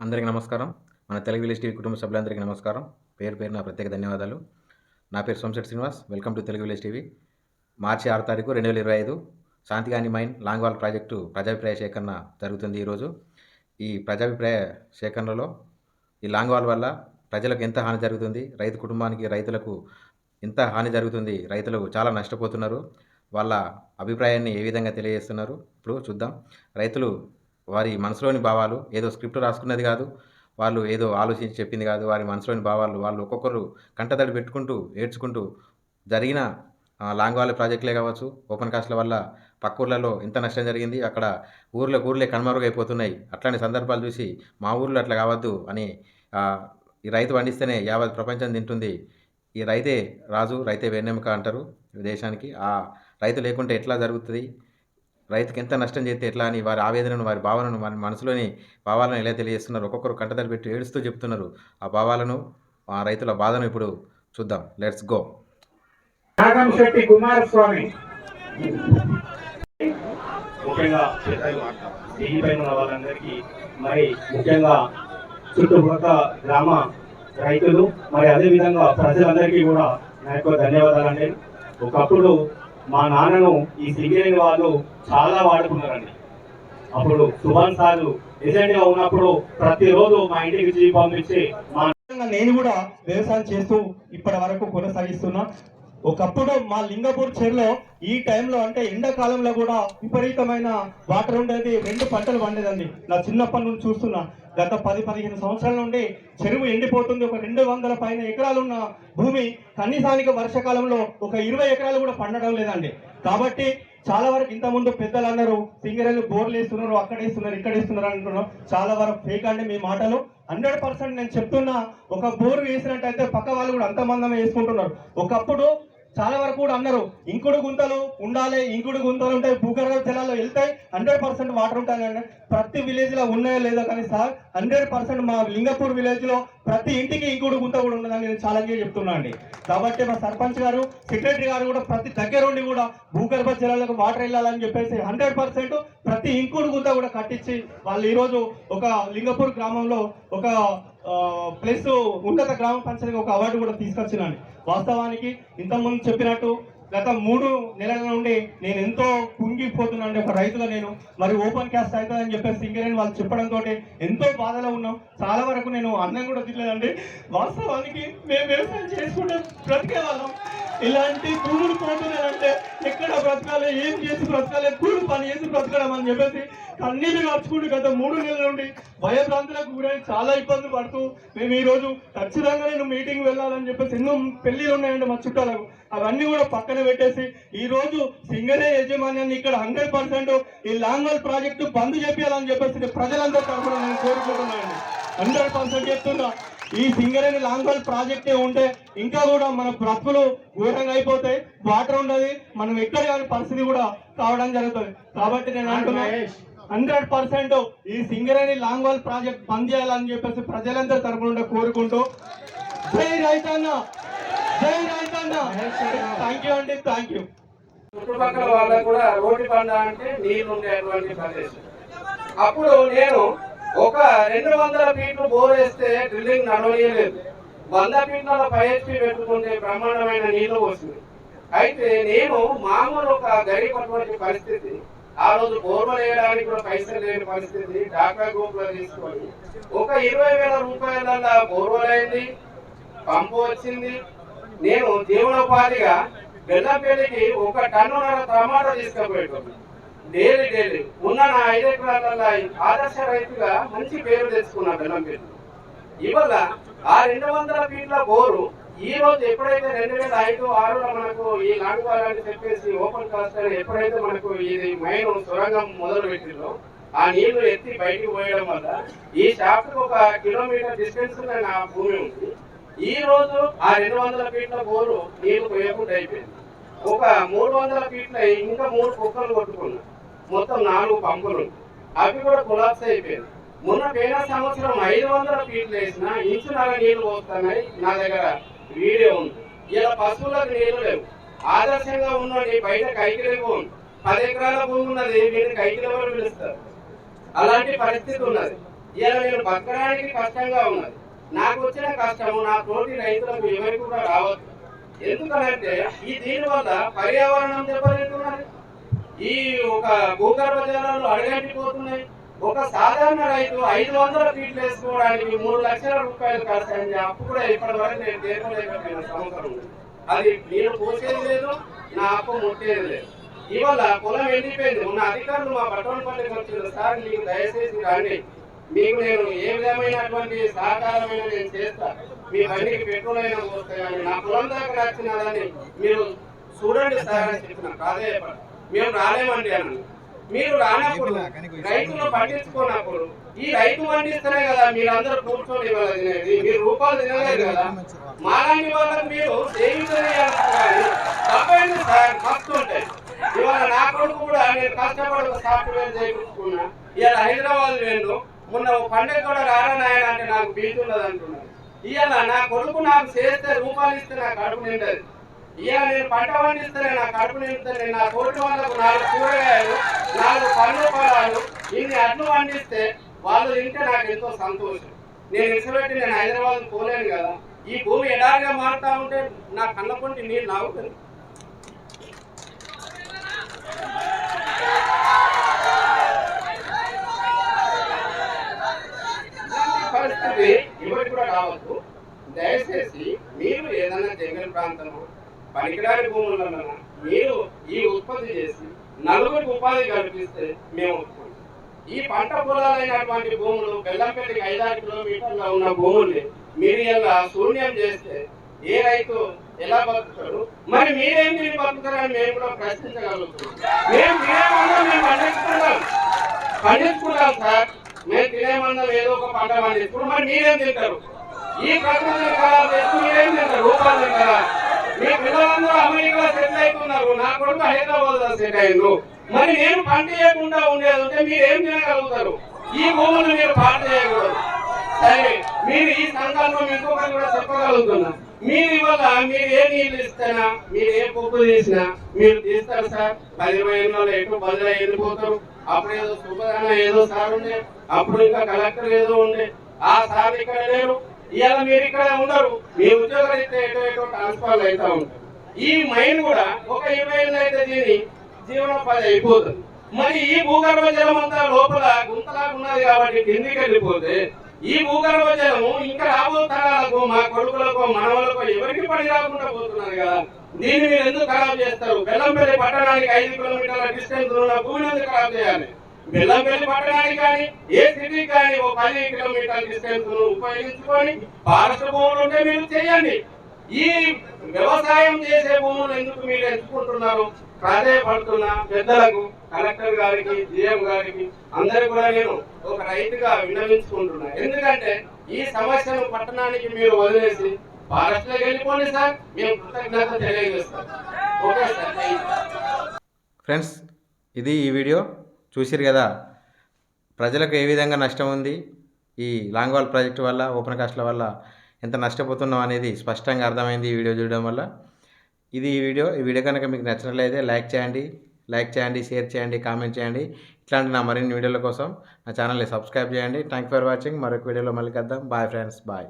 అందరికీ నమస్కారం. మన తెలుగు విలేజ్ టీవీ కుటుంబ సభ్యులందరికీ నమస్కారం. పేరు పేరు నా ప్రత్యేక ధన్యవాదాలు. నా పేరు Somasetti Srinivas. Welcome to Telugu village TV. మార్చి ఆరు తారీఖు రెండు వేల ఇరవై ఐదు శాంతిగాని మైన్ లాంగ్వాల్ ప్రాజెక్టు ప్రజాభిప్రాయ సేకరణ జరుగుతుంది ఈరోజు. ఈ ప్రజాభిప్రాయ సేకరణలో ఈ లాంగ్వాల్ వల్ల ప్రజలకు ఎంత హాని జరుగుతుంది రైతు కుటుంబానికి రైతులకు ఎంత హాని జరుగుతుంది రైతులు చాలా నష్టపోతున్నారు. వాళ్ళ అభిప్రాయాన్ని ఏ విధంగా తెలియజేస్తున్నారు? ఇప్పుడు చూద్దాం. రైతులు వారి మనసులోని భావాలు ఏదో స్క్రిప్ట్ రాసుకున్నది కాదు వాళ్ళు ఏదో ఆలోచించి చెప్పింది కాదు వారి మనసులోని భావాలు వాళ్ళు ఒక్కొక్కరు కంటతడి పెట్టుకుంటూ ఏడ్చుకుంటూ జరిగిన లాంగ్ వాల్ ప్రాజెక్టులే కావచ్చు ఓపెన్ కాస్ట్ల వల్ల పక్క ఊర్లలో ఎంత నష్టం జరిగింది అక్కడ ఊర్లో ఊర్లే కనుమరుగైపోతున్నాయి అట్లాంటి సందర్భాలు చూసి మా ఊర్లో అట్లా కావద్దు అని ఈ రైతు పండిస్తేనే యావత్ ప్రపంచం తింటుంది. ఈ రైతే రాజు రైతే వెన్నెముక అంటారు దేశానికి. ఆ రైతు లేకుంటే ఎట్లా జరుగుతుంది? రైతుకి ఎంత నష్టం చేస్తే ఎట్లా అని వారి ఆవేదనను వారి భావనను వారి మనసులోని భావాలను ఎలా తెలియజేస్తున్నారు? ఒక్కొక్కరు కంటదలు పెట్టి ఏడుస్తూ చెప్తున్నారు. ఆ భావాలను ఆ రైతుల బాధను ఇప్పుడు చూద్దాం. Let's go Nagam Setti Kumaraswamy. ముఖ్యంగా ఢిల్లీపై ఉన్న వాళ్ళందరికీ మరి ముఖ్యంగా చుట్టుపక్కల గ్రామ రైతులు మరి అదే విధంగా ప్రజలందరికీ కూడా నా యొక్క ధన్యవాదాలు అండి ఒకప్పుడు మా నాన్నను ఈ సింగరేణి వాళ్ళు చాలా వాడుకున్నారండి. అప్పుడు సుభాన్ సారు ఏజెంట్గా ఉన్నప్పుడు ప్రతిరోజు మా ఇంటికి జీవి పంపించి మా నేను కూడా వ్యవసాయం చేస్తూ ఇప్పటి వరకు కొనసాగిస్తున్నా. ఒకప్పుడు మా లింగపూర్ చెరులో ఈ టైంలో అంటే ఎండాకాలంలో కూడా విపరీతమైన వాటర్ ఉండేది రెండు పంటలు పండేదండి. నా చిన్నప్పటి నుండి చూస్తున్నా. గత పది పదిహేను సంవత్సరాల నుండి చెరువు ఎండిపోతుంది. ఒక రెండు వందల పైన ఎకరాలు ఉన్న భూమి కనీసానికి వర్షాకాలంలో ఒక ఇరవై ఎకరాలు కూడా పండడం లేదండి. కాబట్టి చాలా వరకు ఇంతకుముందు పెద్దలు అన్నారు సింగరేలు బోర్లు వేస్తున్నారు అక్కడ వేస్తున్నారు ఇక్కడ వేస్తున్నారు అంటున్నారు. చాలా వరకు ఫేక్ అండి మీ మాటలు. హండ్రెడ్ పర్సెంట్ నేను చెప్తున్నా ఒక బోర్ వేసినట్టయితే పక్క వాళ్ళు కూడా అంతమందమే వేసుకుంటున్నారు. ఒకప్పుడు చాలా వరకు కూడా అన్నారు. ఇంకుడు గుంతలు ఉండాలి ఇంకుడు గుంతలు ఉంటాయి భూగర్భ జలాల్లో వెళ్తాయి హండ్రెడ్ పర్సెంట్ వాటర్ ఉంటాయి ప్రతి విలేజ్లో ఉన్నాయో లేదో కానీ సార్ హండ్రెడ్ పర్సెంట్ మా లింగపూర్ విలేజ్లో ప్రతి ఇంటికి ఇంకుడు గుంత కూడా ఉన్నదని నేను ఛాలెంజ్ చెప్తున్నా అండి. కాబట్టి మా సర్పంచ్ గారు సెక్రటరీ గారు కూడా ప్రతి దగ్గర ఉండి కూడా భూగర్భ జలాలకు వాటర్ వెళ్ళాలని చెప్పేసి హండ్రెడ్ పర్సెంట్ ప్రతి ఇంకుడు గుంత కూడా కట్టించి వాళ్ళు ఈరోజు ఒక లింగపూర్ గ్రామంలో ఒక ప్లస్ ఉన్నత గ్రామ పంచాయతీకి ఒక అవార్డు కూడా తీసుకొచ్చినండి వాస్తవానికి ఇంతకుముందు చెప్పినట్టు గత మూడు నెలల నుండి నేను ఎంతో కుంగిపోతున్నాను ఒక రైతుగా నేను. మరి ఓపెన్ క్యాస్ట్ అవుతుందని చెప్పేసి సింగరేణి వాళ్ళు చెప్పడంతో ఎంతో బాధలో ఉన్నాం. చాలా వరకు నేను అన్నం కూడా తినలేదండి. వాస్తవానికి మేము వ్యవసాయం చేసుకుంటే బ్రతికే వాళ్ళం. ఇలాంటి భూములు పోతున్నారంటే ఎక్కడ బ్రతకాలి ఏం చేసి బ్రతకాలి కూలి పని చేసి బ్రతకడం అని చెప్పేసి కన్నీళ్ళు కాచుకుంటూ గత మూడు నెలల నుండి భయభ్రాంతులకు గురై చాలా ఇబ్బందులు పడుతూ మేము ఈ రోజు ఖచ్చితంగా నేను మీటింగ్ వెళ్ళాలని చెప్పేసి ఎన్నో పెళ్ళిళ్ళు ఉన్నాయండి మా చుట్టాలకు. అవన్నీ కూడా పక్కన పెట్టేసి ఈ రోజు సింగరే యజమాన్యాన్ని ఇక్కడ హండ్రెడ్ పర్సెంట్ ఈ లాంగ్వల్ ప్రాజెక్టు బంద్ చేయాలని చెప్పేసి ప్రజలందరూ తరఫున నేను కోరుకుంటున్నానండి. హండ్రెడ్ పర్సెంట్ చెప్తున్నా. ఈ సింగరేణి లాంగ్వల్ ప్రాజెక్టే ఉంటే ఇంకా కూడా మన బ్రతుకులు ఘోరంగా అయిపోతాయి. వాటర్ ఉండదు. మనం ఎక్కడ కాని పరిస్థితి కూడా కావడం జరుగుతుంది. కాబట్టి నేను అంటున్నా హండ్రెడ్ పర్సెంట్ ఈ సింగరేణి లాంగ్వాల్ ప్రాజెక్ట్ బంద్ చేయాలని చెప్పేసి ప్రజలందరి తరపు నుండి కోరుకుంటూ జై రైతన్న థ్యాంక్ యూ అండి థ్యాంక్ యూ చుట్టుపక్కల వాళ్ళకు కూడా రోడ్డు పండ అంటే నీళ్ళు ఉండేటువంటి ప్రదేశం. అప్పుడు నేను ఒక రెండు వందల ఫీట్లు బోర్ వేస్తే డ్రిల్లింగ్ నడవలేదు వంద ఫీట్ల పైఎస్పీ పెట్టుకుంటే బ్రహ్మాండమైన నీళ్ళు వస్తుంది అయితే నేను మామూలు ఒక గరీబటువంటి పరిస్థితి. ఆ రోజు బోర్వెల్ వేయడానికి కూడా పైసలు లేని పరిస్థితి. డాక్టర్ గ్రూప్లో తీసుకొని ఒక ఇరవై వేల రూపాయల బోర్వల్ అయింది పంపు వచ్చింది. నేను జీవనోపాధిగా బెల్లంపల్లికి ఒక టన్నున్నర టమాటా తీసుకుపోయేటప్పుడు డైలీ డైలీ ఉన్న నా ఐదు ఎకరాలలో ఆదర్శ రైతుగా మంచి పేరు తెచ్చుకున్నా బెల్లంపల్లి ఇవాళ ఆ రెండు వందల ఫీట్ల బోరు ఈ రోజు ఎప్పుడైతే రెండు వేల ఐదు ఆరులో మనకు ఈ నాటుకోవాలని చెప్పేసి ఓపెన్ కాస్ట్ అని ఎప్పుడైతే మనకు ఇది మైన్ సొరంగం మొదలు పెట్టిందో ఆ నీళ్ళు ఎత్తి బయటికి పోయడం వల్ల ఈ షాఫ్ట్ ఒక కిలోమీటర్ డిస్టెన్స్ నా భూమి ఉంది. ఈ రోజు ఆ రెండు వందల ఫీట్ల బోరు నీళ్ళు పోయకుండా అయిపోయింది. ఒక మూడు వందల ఫీట్ల ఇంకా మూడు కుక్కలు కొట్టుకున్నా మొత్తం నాలుగు పంపులు అవి కూడా కొలాప్స్ అయిపోయింది మొన్న పోయిన సంవత్సరం ఐదు వందల ఫీట్లు వేసిన ఇంచున్నర నీళ్ళు పోతున్నాయి. నా దగ్గర వీడియో ఉంది. ఇలా పశువులకు నీళ్ళు లేవు. ఆదర్శంగా ఉన్నది బయట కైకిలేవు పది ఎకరాల భూమి ఉన్నది. వీడిని కైకిలేవని పిలుస్తారు? అలాంటి పరిస్థితి ఉన్నది. ఇలా నేను బతకడానికి కష్టంగా ఉన్నది. నాకు వచ్చిన కష్టము నా తోటి రైతులకు ఎవరికి కూడా రావద్దు. ఎందుకంటే ఈ దీని వల్ల పర్యావరణం దెబ్బతింటున్నది. ఈ ఒక భూగర్భ జలాలు అడగట్టిపోతున్నాయి ఒక సాధారణ రైతు ఐదు వందల ఫీట్లు వేసుకోవడానికి మూడు లక్షల రూపాయలు ఖర్చు అయింది అప్పు కూడా ఇప్పటి వరకు నేను తీర్చలేకపోయిన సంవత్సరం. అది నేను పోసేది లేదు నా అప్పు ముట్టేది లేదు. ఇవాళ పొలం ఎండిపోయింది. ఉన్న అధికారులు మా పట్టణపల్లికి వచ్చిన సార్ మీకు దయచేసి రండి. మీకు నేను ఏ విధమైనటువంటి సహకారమైన నేను చేస్తాను మీ బండికి పెట్రోల్ అయినా పోస్తాయి నా పొలం దాకా నచ్చినదని మీరు చూడండి సార్ అని చెప్పిన ప్రాధాన్యపడ మేము రాలేమండి అన్నాను మీరు రానప్పుడు రైతులు పండించుకున్నప్పుడు ఈ రైతు పండిస్తేనే కదా మీరందరూ కూర్చొని ఇవాళ తినేది మీరు రూపాయలు తినలేదు కదా. మాలాంటి వాళ్ళకి మీరు సేవింగ్ తప్పైంది సార్ మస్తు ఉంటాయి. ఇవాళ నా కొడుకు కూడా నేను కష్టపడి సాఫ్ట్వేర్ చేయించుకున్నా. ఇవాళ హైదరాబాద్ వెళ్ళు. మొన్న ఒక పండుగ కూడా రారా నాయన అంటే నాకు బీతున్నది ఉన్నది అంటున్నాను ఇవాళ నా కొడుకు నాకు చేస్తే రూపాయలు ఇస్తే నా కడుపు నిండదు. ఇవాళ నేను పంట పండిస్తేనే నా కడుపు నిండుతుంది. నా తోటి వాళ్ళకు నాలుగు కూరగాయలు నాలుగు పండ్ల పొలాలు ఇన్ని అడ్లు పండిస్తే వాళ్ళు తింటే నాకు ఎంతో సంతోషం. నేను ఇసుపెట్టి నేను హైదరాబాద్ పోలేను కదా. ఈ భూమి ఎడారిగా మారుతా ఉంటే నా కళ్ళ పొంటి నీళ్ళు నాగుతుంది ఇలాంటి పరిస్థితి ఎవరికి కూడా రావద్దు. దయచేసి మీరు ఏదైనా జంగల్ ప్రాంతము పనికిరాని భూములలో మీరు ఈ ఉత్పత్తి చేసి నలుగురికి ఉపాధి కల్పిస్తే మేము ఒప్పుకుంటాం ఈ పంట పొలాలైనటువంటి భూములు బెల్లంపల్లికి ఐదారు కిలోమీటర్ల ఉన్న భూముల్ని మీరు ఇలా శూన్యం చేస్తే ఏ రైతు ఎలా బతుకుతాడు? మరి మీరేం తిని బతుకుతారని మేము కూడా ప్రశ్నించగలుగుతున్నాం. మేము తినేమన్నా మేము పండించుకుంటాం. పండించుకుంటాం సార్. మేము తినేమన్నా ఏదో ఒక పంట పండించుకుంటాం మరి మీరేం తింటారు? ఈ ప్రకృతిని ఖరాబ్ చేసి మీరేం తింటారు రూపాయలు మీ పిల్లలందరూ అమెరికాలో సెటిల్ అవుతున్నారు నా కొడుకు హైదరాబాద్లో సెటిల్ అయిండు మరి నేను పంట చేయకుండా ఉండేది అంటే మీరు ఏం తినగలుగుతారు? ఈ భూములు మీరు పాట చేయకూడదు సరే మీరు ఈ సందర్భం ఇంకొకటి కూడా చెప్పగలుగుతున్నా. మీరు ఇవాళ మీరు ఏ నీళ్ళు ఇస్తానా? మీరు ఏ పప్పు చేసినా మీరు తీస్తారు సార్. పది ఇరవై ఎనిమిది ఎటు బదిలీ వెళ్ళిపోతారు అప్పుడు ఏదో శుభదాన ఏదో సార్ ఉండే. అప్పుడు ఇంకా కలెక్టర్ ఏదో ఉండే. ఆ సార్ ఇక్కడ లేరు. ఇవాళ మీరు ఇక్కడ ఉండరు మీ ఉద్యోగాలు ఇస్తే ఎటో ఎటో ట్రాన్స్ఫర్ అవుతా ఉంటారు ఈ మైన్ కూడా ఒక ఇరవై ఏళ్ళు అయితే దీని జీవనోపాధి అయిపోతుంది. మరి ఈ భూగర్భ జలం అంతా లోపల గుంతలాగా ఉన్నది కాబట్టి కిందికి వెళ్ళిపోతే ఈ భూగర్భ జలము ఇంకా రాబో తరాలకు మా కొడుకులకు మనవలకు ఎవరికి పని రాకుండా పోతున్నారు కదా? దీన్ని మీరు ఎందుకు ఖరాబ్ చేస్తారు? బెల్లంపల్లి పట్టణానికి ఐదు కిలోమీటర్ల డిస్టెన్స్ ఉన్న భూమిని ఎందుకు ఖరాబ్ చేయాలి? బెల్లంపల్లి పట్టడానికి కానీ ఏ సిటీ కానీ ఓ పది కిలోమీటర్ల డిస్టెన్స్ ఉపయోగించుకొని ఫారెస్ట్ భూములు ఉంటే మీరు చేయండి. ఈ వ్యవసాయం చేసే భూములు ఎందుకు మీరు ఎంచుకుంటున్నారు? ప్రాధాయపడుతున్న పెద్దలకు కలెక్టర్ గారికి జిఎం గారికి అందరికి కూడా నేను ఒక రైతుగా విన్నవించుకుంటున్నా. ఎందుకంటే ఈ సమస్యను పట్టణానికి మీరు వదిలేసి ఫారెస్ట్లోకి వెళ్ళిపోండి సార్. మేము కృతజ్ఞత తెలియజేస్తాం. Okay sir. ఫ్రెండ్స్ ఇది ఈ వీడియో. చూసిరు కదా. ప్రజలకు ఏ విధంగా నష్టం ఉంది? ఈ లాంగ్ వాల్ ప్రాజెక్టు వల్ల ఓపెన్ కాస్ట్ల వల్ల ఎంత నష్టపోతున్నాం అనేది స్పష్టంగా అర్థమైంది ఈ వీడియో చూడడం వల్ల. ఇది ఈ వీడియో. ఈ వీడియో కనుక మీకు నచ్చినట్లయితే లైక్ చేయండి లైక్ చేయండి షేర్ చేయండి కామెంట్ చేయండి. ఇట్లాంటి నా మరిన్ని వీడియోల కోసం నా ఛానల్ని సబ్స్క్రైబ్ చేయండి. Thank for watching. మరొక వీడియోలో మళ్ళీ కద్దాం బాయ్ ఫ్రెండ్స్. బాయ్.